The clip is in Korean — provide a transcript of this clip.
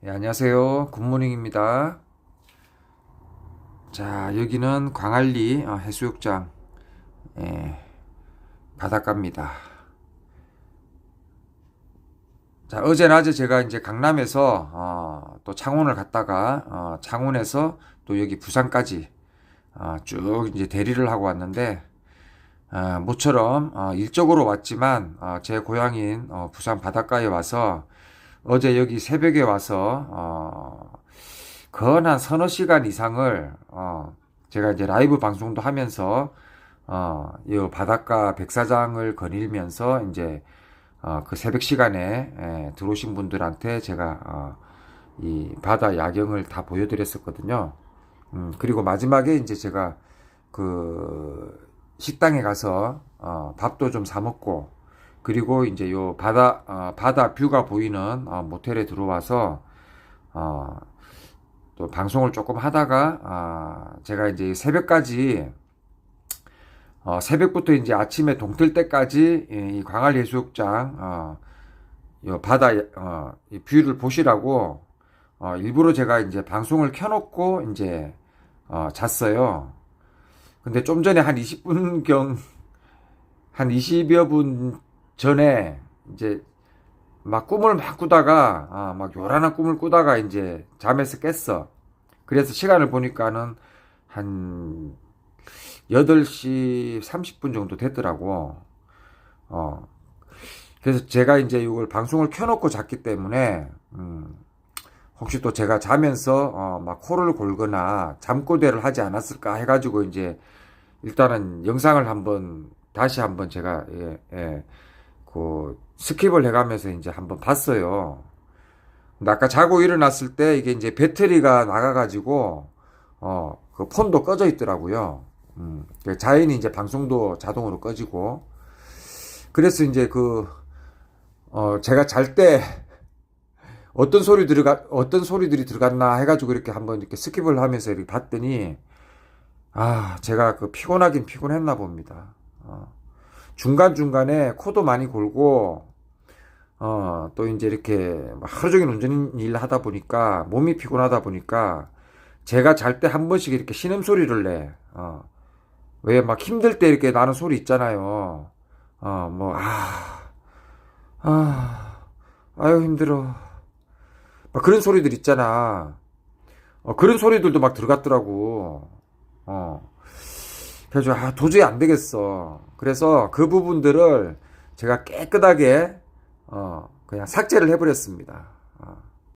네, 안녕하세요. 굿모닝입니다. 자, 여기는 광안리 어, 해수욕장 예, 바닷가입니다. 자, 어제 낮에 제가 이제 강남에서 어, 또 창원을 갔다가 어, 창원에서 또 여기 부산까지 어, 쭉 이제 대리를 하고 왔는데 어, 모처럼 어, 일적으로 왔지만 어, 제 고향인 어, 부산 바닷가에 와서 어제 여기 새벽에 와서 어, 거한 서너 시간 이상을 어, 제가 이제 라이브 방송도 하면서 어, 이 바닷가 백사장을 거닐면서 이제 어, 그 새벽 시간에 예, 들어오신 분들한테 제가 어, 이 바다 야경을 다 보여드렸었거든요. 음, 그리고 마지막에 이제 제가 그 식당에 가서 어, 밥도 좀 사 먹고 그리고 이제 요 바다 어, 바다 뷰가 보이는 어, 모텔에 들어와서 어, 또 방송을 조금 하다가 아, 제가 이제 새벽까지 어, 새벽부터 이제 아침에 동틀 때까지 이, 이 광안리 해수욕장 어, 요 바다 어, 이 뷰를 보시라고 어, 일부러 제가 이제 방송을 켜놓고 이제 어, 잤어요. 근데 좀 전에 한 20분경 한 20여 분 전에 이제 막 꿈을 막 꾸다가 아, 막 요란한 꿈을 꾸다가 이제 잠에서 깼어. 그래서 시간을 보니까는 한 8시 30분 정도 됐더라고. 어. 그래서 제가 이제 이걸 방송을 켜놓고 잤기 때문에 음, 혹시 또 제가 자면서 어, 막 코를 골거나 잠꼬대를 하지 않았을까 해가지고 이제 일단은 영상을 한번 다시 한번 제가 예, 예, 그 스킵을 해가면서 이제 한번 봤어요. 근데 아까 자고 일어났을 때 이게 이제 배터리가 나가가지고 어, 그 폰도 꺼져 있더라고요. 음, 그 자연히 이제 방송도 자동으로 꺼지고 그래서 이제 그 어, 제가 잘 때 어떤 소리 들어가 어떤 소리들이 들어갔나 해가지고 이렇게 한번 이렇게 스킵을 하면서 이렇게 봤더니 아 제가 그 피곤하긴 피곤했나 봅니다. 어. 중간중간에 코도 많이 골고, 어, 또 이제 이렇게 하루 종일 운전 일 하다 보니까, 몸이 피곤하다 보니까, 제가 잘 때 한 번씩 이렇게 신음소리를 내. 어, 왜 막 힘들 때 이렇게 나는 소리 있잖아요. 어, 뭐, 아, 아, 아유, 힘들어. 막 그런 소리들 있잖아. 어, 그런 소리들도 막 들어갔더라고. 어. 그래서 아 도저히 안 되겠어. 그래서 그 부분들을 제가 깨끗하게 어 그냥 삭제를 해버렸습니다. 어.